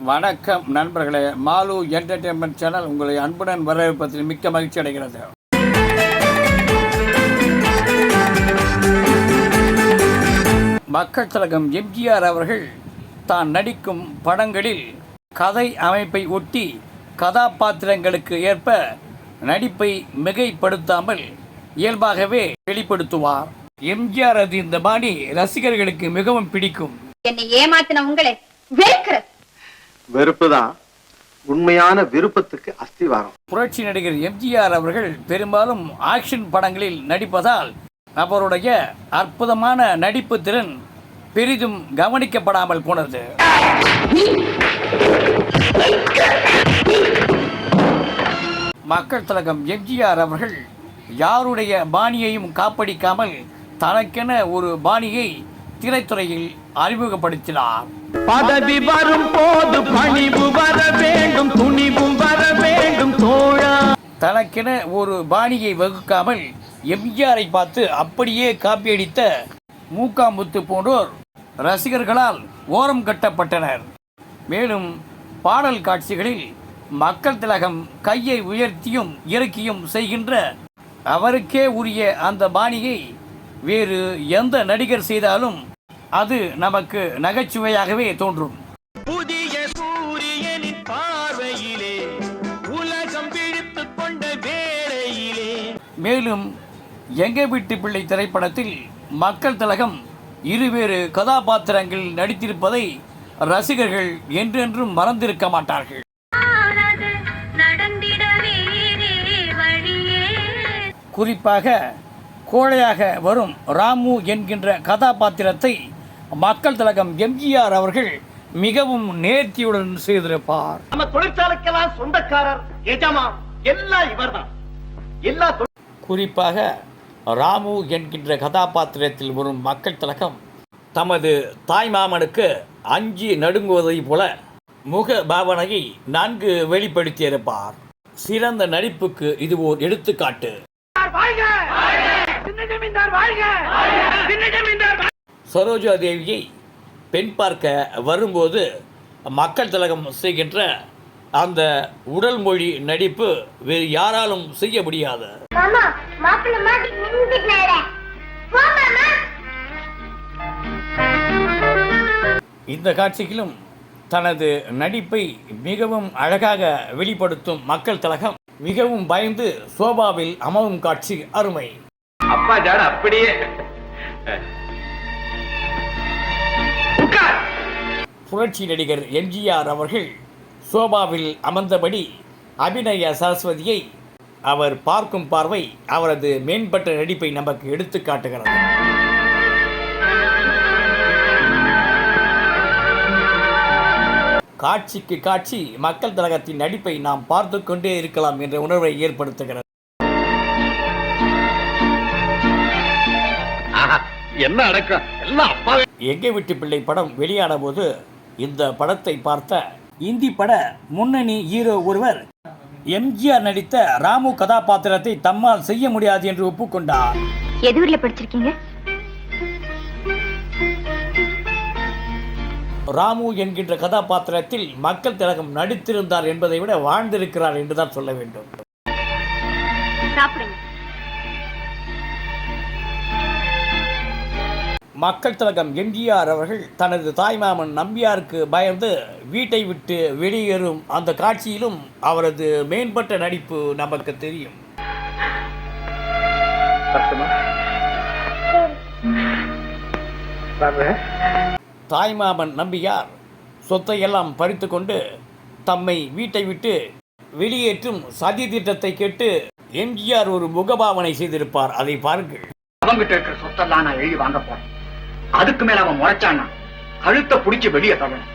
வணக்கம் நண்பர்களே mall entertainment channel உங்களை அன்புடன் வரவேற்பதில் மிக்க மகிழ்ச்சி அடைகிறது. மக்கள் திலகம் எம்ஜிஆர் அவர்கள் தான் நடிக்கும் படங்களில் கதை அமைப்பை ஒட்டி கதாபாத்திரங்களுக்கு ஏற்ப நடிப்பை மிகைப்படுத்தாமல் இயல்பாகவே வெளிப்படுத்துவார். எம்ஜிஆர் அது இந்த பாணி ரசிகர்களுக்கு மிகவும் பிடிக்கும். என்னை ஏமாத்தின உங்களை வெறுக்கிறது. வெறுப்பு தான் உண்மையான விருப்பத்துக்கு அஸ்திவாரம். புரட்சி நடிகர் எம்ஜிஆர் அவர்கள் பெரும்பாலும் ஆக்ஷன் படங்களில் நடிப்பதால் அவருடைய அற்புதமான நடிப்பு திறன் பெரிதும் கவனிக்கப்படாமல் போனது. மக்கள் தலகம் எம்ஜிஆர் அவர்கள் யாருடைய பாணியையும் காப்படிக்காமல் தனக்கென ஒரு பாணியை திரைத்துறையில் அறிமுகப்படுத்தினார். பதவி வரும் போது பணிவு வர வேண்டும் துணிவும் வர வேண்டும் தோழா. தனக்கென ஒரு பாணியை வகுக்காமல் எம்ஜிஆரை பார்த்து அப்படியே காப்பியடித்த மூக்காமுத்து போன்றோர் ரசிகர்களால் ஓரம் கட்டப்பட்டனர். மேலும் பாடல் காட்சிகளில் மக்கள் திலகம் கையை உயர்த்தியும் இறக்கியும் செய்கின்ற அவருக்கே உரிய அந்த பாணியை வேறு எந்த நடிகர் செய்தாலும் அது நமக்கு நகைச்சுவையாகவே தோன்றும். புதிய சூரியனின் பார்வையிலே உலகம் கொண்ட வேளையிலே. மேலும் எங்க வீட்டு பிள்ளை திரைப்படத்தில் மக்கள் திலகம் இருவேறு கதாபாத்திரங்கள் நடித்திருப்பதை ரசிகர்கள் என்றென்றும் மறந்திருக்க மாட்டார்கள். குறிப்பாக கோழையாக வரும் ராமு என்கின்ற கதாபாத்திரத்தை மக்கள் திலகம் எம்ஜிஆர் அவர்கள் மிகவும் நேர்த்தியுடன் செய்திருப்பார். நம்ம தொழிற்சாலைக்கெல்லாம் சொந்தக்காரர் எஜமா எல்லாம் இவர்தான். எல்லா குறிப்பாக ராமு என்கின்ற கதாபாத்திரத்தில் வரும் மக்கள் திலகம் தமது தாய்மாமனுக்கு அஞ்சி நடுங்குவதைப் போல முக பாவனையை நன்கு வெளிப்படுத்தியிருப்பார். சிறந்த நடிப்புக்கு இது ஓர் எடுத்துக்காட்டு. சரோஜா தேவியை பெண் பார்க்க வரும்போது மக்கள் திலகம் செய்கின்ற அந்த உடல் மொழி நடிப்பு வேறு யாராலும் செய்ய முடியாது. இந்த காட்சியிலும் தனது நடிப்பை மிகவும் அழகாக வெளிப்படுத்தும் மக்கள் திலகம் மிகவும் பயந்து சோபாவில் அமரும் காட்சி அருமை. அப்பா ஜாட அப்படியே. புரட்சி நடிகர் எம்ஜிஆர் அவர்கள் சோபாவில் அமர்ந்தபடி அபிநய சரஸ்வதியை அவர் பார்க்கும் பார்வை அவரது மேம்பட்ட நடிப்பை நமக்கு எடுத்து காட்டுகிறது. காட்சிக்கு காட்சி மக்கள் திலகத்தின் நடிப்பை நாம் பார்த்து கொண்டே இருக்கலாம் என்ற உணர்வை ஏற்படுத்துகிறது. என்ன அடக்கம்? எல்லாம் எங்கே விட்டு பிள்ளை படம் வெளியான போது இந்த படத்தை பார்த்த இந்தி பட முன்னணி ஹீரோ ஒருவர் எம்ஜிஆர் நடித்த ராமு கதாபாத்திரத்தை தம்மால் செய்ய முடியாது என்று ஒப்புக்கொண்டார். எது படிச்சிருக்கீங்க? ராமு என்கின்ற கதாபாத்திரத்தில் மக்கள் திலகம் நடித்திருந்தார் என்பதை விட வாழ்ந்திருக்கிறார் என்றுதான் சொல்ல வேண்டும். மக்கள் திலகம் எம்ஜிஆர் அவர்கள் தனது தாய்மாமன் நம்பியாருக்கு பயந்து வீட்டை விட்டு வெளியேறும் அந்த காட்சியிலும் அவரது மேம்பட்ட நடிப்பு நமக்கு தெரியும். தாய்மாமன் நம்பியார் சொத்தையெல்லாம் பறித்து கொண்டு தம்மை வீட்டை விட்டு வெளியேற்றும் சதி திட்டத்தை கேட்டு எம்ஜிஆர் ஒரு முகபாவனை செய்திருப்பார். அதை பாருங்கள். அவங்கிட்ட இருக்கிற சொத்தெல்லாம் நான் எழுதி வாங்க போறேன். அதுக்கு மேல அவன் முளைச்சான்னா கழுத்தை பிடிச்சி வெளியே தள்ளணும்.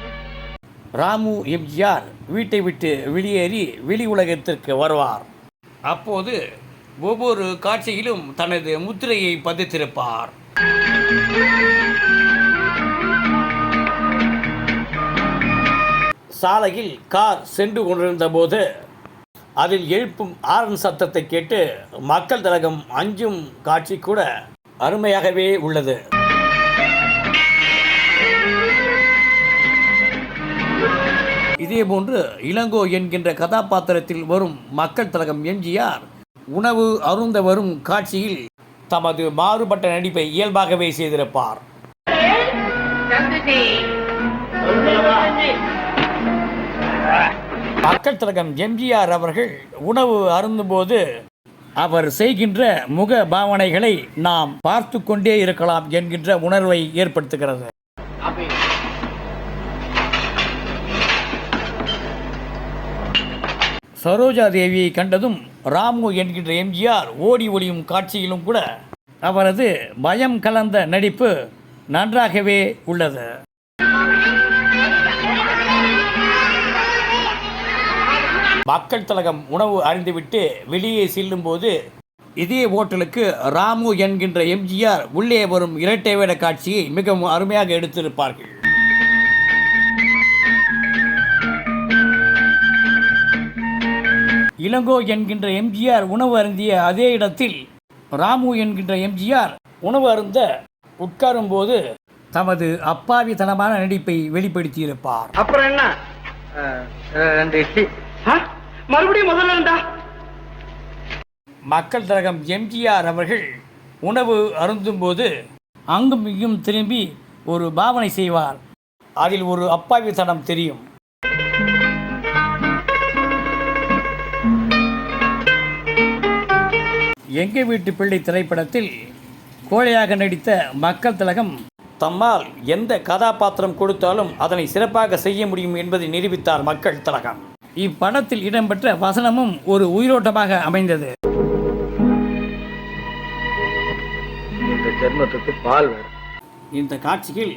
ராமு எம்ஜிஆர் வீட்டை விட்டு வெளியேறி வெளி உலகத்திற்கு வருவார். அப்போது ஒவ்வொரு காட்சியிலும் தனது முத்திரையை பதித்திருப்பார். சாலையில் கார் சென்று கொண்டிருந்த போது அதில் எழுப்பும் ஆரன் சத்தத்தை கேட்டு மக்கள் தலகம் அஞ்சும் காட்சி கூட அருமையாகவே உள்ளது. இதேபோன்று இளங்கோ என்கின்ற கதாபாத்திரத்தில் வரும் மக்கள் தலகம் எம்ஜிஆர் உணவு அருந்த வரும் காட்சியில் தமது மாறுபட்ட நடிப்பை இயல்பாகவே செய்திருப்பார். மக்கள் தலகம் எம்ஜிஆர் அவர்கள் உணவு அருந்தும்போது அவர் செய்கின்ற முக பாவனைகளை நாம் பார்த்து கொண்டே இருக்கலாம் என்கின்ற உணர்வை ஏற்படுத்துகிறது. சரோஜா தேவியை கண்டதும் ராமு என்கின்ற எம்ஜிஆர் ஓடி ஒளியும் காட்சியிலும் கூட அவரது பயம் கலந்த நடிப்பு நன்றாகவே உள்ளது. மக்கள் தலகம் உணவு அறிந்துவிட்டு வெளியே செல்லும்போது இதே ஓட்டலுக்கு ராமு என்கின்ற எம்ஜிஆர் உள்ளே வரும் இரட்டை வேட காட்சியை மிகவும் அருமையாக எடுத்திருப்பார்கள். இளங்கோ என்கின்ற எம்ஜிஆர் உணவு அருந்திய அதே இடத்தில் ராமு என்கின்ற எம்ஜிஆர் உணவு அருந்த உட்காரும்போது தமது அப்பாவித்தனமான நடிப்பை வெளிப்படுத்தியிருப்பார். அப்புறம் என்ன? மறுபடியும் முதல்ல மக்கள் திலகம் எம்ஜிஆர் அவர்கள் உணவு அருந்தும்போது அங்கும் இங்கும் திரும்பி ஒரு பாவனை செய்வார். அதில் ஒரு அப்பாவித்தனம் தெரியும். எங்க வீட்டு பிள்ளை திரைப்படத்தில் கோழையாக நடித்த மக்கள் திலகம். தம்மால் எந்த கதாபாத்திரம் கொடுத்தாலும் அதனை சிறப்பாக செய்ய முடியும் என்பதை நிரூபித்தார் மக்கள் திலகம். இப்படத்தில் இடம்பெற்ற வசனமும் ஒரு உயிரோட்டமாக அமைந்தது. ஜென்மத்துக்கு பால் இந்த காட்சியில்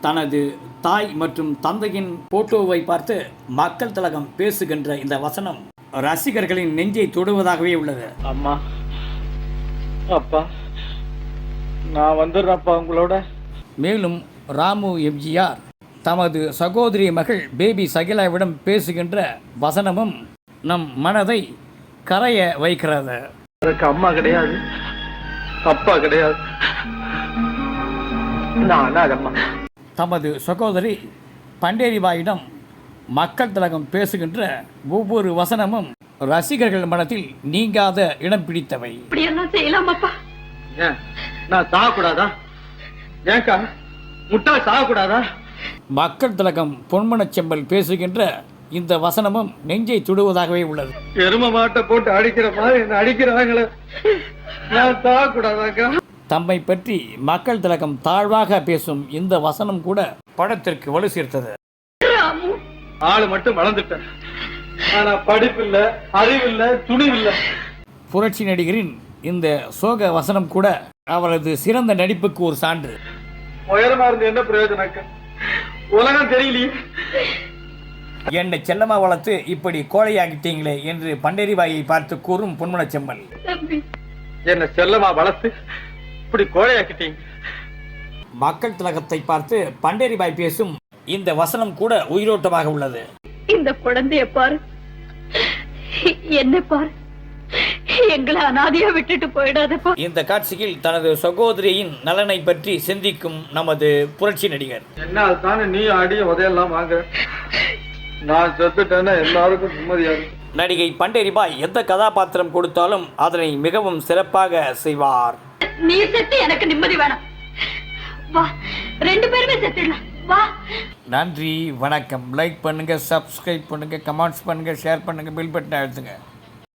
தனது தாய் மற்றும் தந்தையின் போட்டோவை பார்த்து மக்கள் திலகம் பேசுகின்ற இந்த வசனம் ரசிகர்களின் நெஞ்சை தொடுவதாகவே உள்ளது. அம்மா அப்பா நான் வந்துடுறேன்ப்பா உங்களோட. மேலும் ராமு எம்ஜிஆர் தமது சகோதரி மகள் பேபி சகிலாவிடம் பேசுகின்ற வசனமும் நம் மனதை கரைய வைக்கிறது. எனக்கு அம்மா கிடையாது அப்பா கிடையாது. தமது சகோதரி பண்டேரிபாயிடம் மக்கள் திலகம் பேசுகின்ற ஒவ்வொரு வசனமும் ரசிகர்கள் மனத்தில் நீங்காத இடம் பிடித்தவை. நான் சாகக்கூடாதா? ஏன்க்கா முட்டாள் சாகக்கூடாதா? மக்கள் திலகம் பொன்மனச் செம்பல் பேசுகின்ற இந்த வசனமும் நெஞ்சை சுடுவதாகவே உள்ளது. எரும மாட்டை போட்டு அடிக்கிற மாதிரி என்ன அடிக்கிறாங்களே. நான் சாகக்கூடாதாக்கா தம்மை பற்றி மக்கள் திலகம் தாழ்வாக பேசும் இந்த வசனம் கூட படத்திற்கு வலு சேர்த்தது. ஆளு மட்டும் வளர்ந்துட்டேன் ஆனா படிப்பில்ல அறிவில்ல துணிவில்ல. புரட்சி நடிகரின் இந்த சோக வசனம் கூட அவரது சிறந்த நடிப்புக்கு ஒரு சான்று. உயரமா இருந்து என்ன பிரயோஜனக்கா உலகம் தெரியலையே. என்னை செல்லமா வளர்த்து இப்படி கோழையாகிட்டீங்களே என்று பண்டேரிபாயை பார்த்து கூறும் பொன்மனச் செம்மல். தம்பி. என்ன செல்லமா வளர்த்து இப்படி கோழையாக்கிட்டீங்க? மக்கள் திலகத்தை பார்த்து பண்டேரிபாய் பேசும் இந்த வசனம் கூட உயிரோட்டமாக உள்ளது. இந்த குழந்தைய பாரு. என்ன பாரு. எங்களை அனாதையா விட்டுட்டு போயிடாதப்பா இந்த காட்சியில் தனது சகோதரியின் நலனை பற்றி சிந்திக்கும் நமது புரட்சி நடிகர். என்ன தானே நீ அடிய உதையெல்லாம் வாங்க. நான் செத்துட்டேன்னா எல்லாருக்கும் நிம்மதியா நடிகை பண்டேரிபாய் எந்த கதாபாத்திரம் கொடுத்தாலும் அதனை மிகவும் சிறப்பாக செய்வார். நீ செத்து எனக்கு நிம்மதி வேணாம். வா ரெண்டு பேருமே செத்துடலாம். வா. நன்றி வணக்கம். லைக் பண்ணுங்கள் சப்ஸ்கிரைப் பண்ணுங்கள் கமெண்ட்ஸ் பண்ணுங்கள் ஷேர் பண்ணுங்கள் பில் பட்டன் அழுத்துங்க.